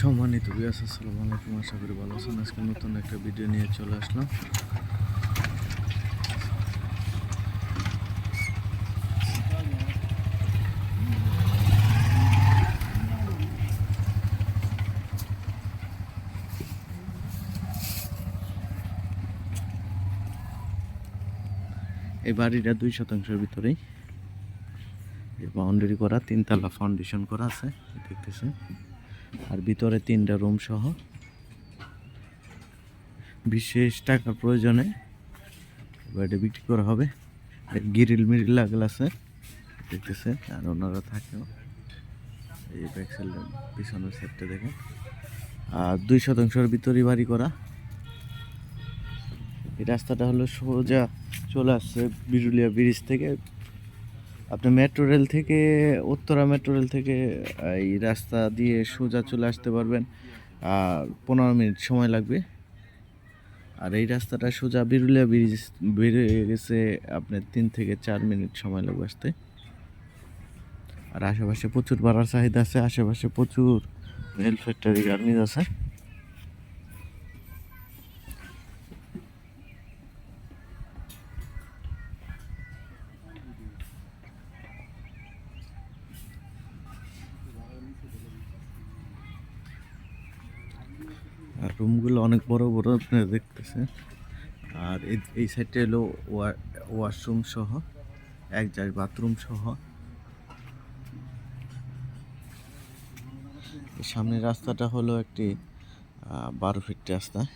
সম্মানিত বিয়াস আসসালামু আলাইকুম। আশা করি ভালো আছেন। আজকে নতুন একটা ভিডিও নিয়ে চলে আসলাম। এই বাড়িটা দুই শতাংশের ভিতরেই। বাউন্ডারি করা, তিনতলা ফাউন্ডেশন করা আছে, দেখতেছেন। আর ভিতরে তিনটা রুম সহ। বিশেষ টাকার প্রয়োজনে বাড়িটা বিক্রি করা হবে। গিরিল মিরিল লাগল আছে, দেখতেছে, আর ওনারা থাকেও। এই ব্যাক পিছনের সাইডটা দেখে আর দুই শতাংশের ভিতরেই বাড়ি করা। এই রাস্তাটা হলো সোজা চলে আসছে বিরুলিয়া ব্রিজ থেকে আপনি মেট্রো রেল থেকে, উত্তরা মেট্রো রেল থেকে এই রাস্তা দিয়ে সোজা চলে আসতে পারবেন। আর পনেরো মিনিট সময় লাগবে। আর এই রাস্তাটা সোজা বিরুলিয়া ব্রিজ বেরিয়ে গেছে আপনার তিন থেকে চার মিনিট সময় লাগবে আসতে। আর আশেপাশে প্রচুর বাড়ার চাহিদা আছে, আশেপাশে প্রচুর রেল ফ্যাক্টরি গার্মেন্টস আছে। আর রুমগুলো অনেক বড় বড় আপনারা দেখতেছেন। আর এই- সাইডটা হলো ওয়া- ওয়াশরুম সহ, এক জায়গায় বাথরুম সহ। সামনের রাস্তাটা হলো একটি বারো ফিট রাস্তা।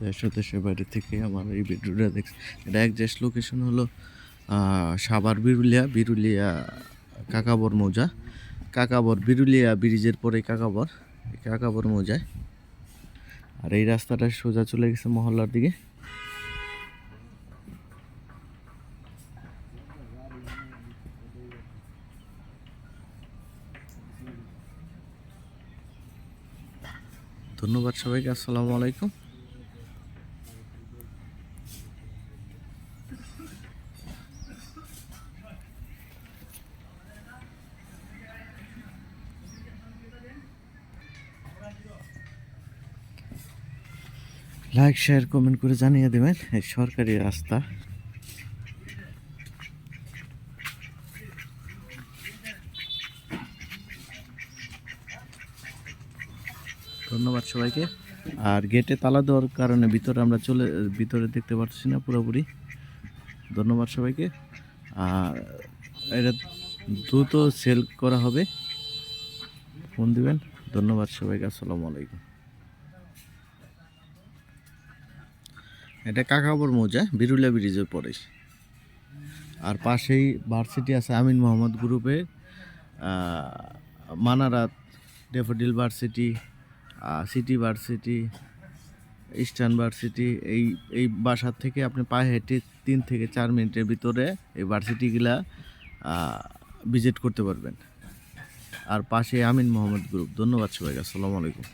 দেশ ও দেশের বাইরে থেকে আমার এই ভিডিওটা দেখছি। এটা একজাস্ট লোকেশন হলো সাভার বিরুলিয়া বিরুলিয়া কাকাবর মৌজা। কাকাবর বিরুলিয়া ব্রিজের পরে কাকাবর কাকাবর মৌজায়। আর এই রাস্তাটা সোজা চলে গেছে মহল্লার দিকে। ধন্যবাদ সবাইকে, আসসালামু আলাইকুম। লাইক শেয়ার কমেন্ট করে জানিয়ে দেবেন। এই সরকারি রাস্তা। ধন্যবাদ সবাইকে। আর গেটে তালা দেওয়ার কারণে ভিতরে আমরা চলে ভিতরে দেখতে পাচ্ছি না পুরোপুরি। ধন্যবাদ সবাইকে। আর এটা দ্রুত সেল করা হবে। ফোন দিবেন। ধন্যবাদ সবাইকে। আসসালামু আলাইকুম। এটা কাকাবর মৌজা, বিরুলিয়া ব্রিজের পরে। আর পাশেই ভার্সিটি আছে আমিন মোহাম্মদ গ্রুপের Manarat Daffodil varsity City varsity, Eastern varsity, এই এই বাসার থেকে আপনি পায়ে হেঁটে তিন থেকে চার মিনিটের ভিতরে এই ভার্সিটিগুলা ভিজিট করতে পারবেন। আর পাশে আমিন মোহাম্মদ গ্রুপ ধন্যবাদ সবাইকে, আসসালামু আলাইকুম।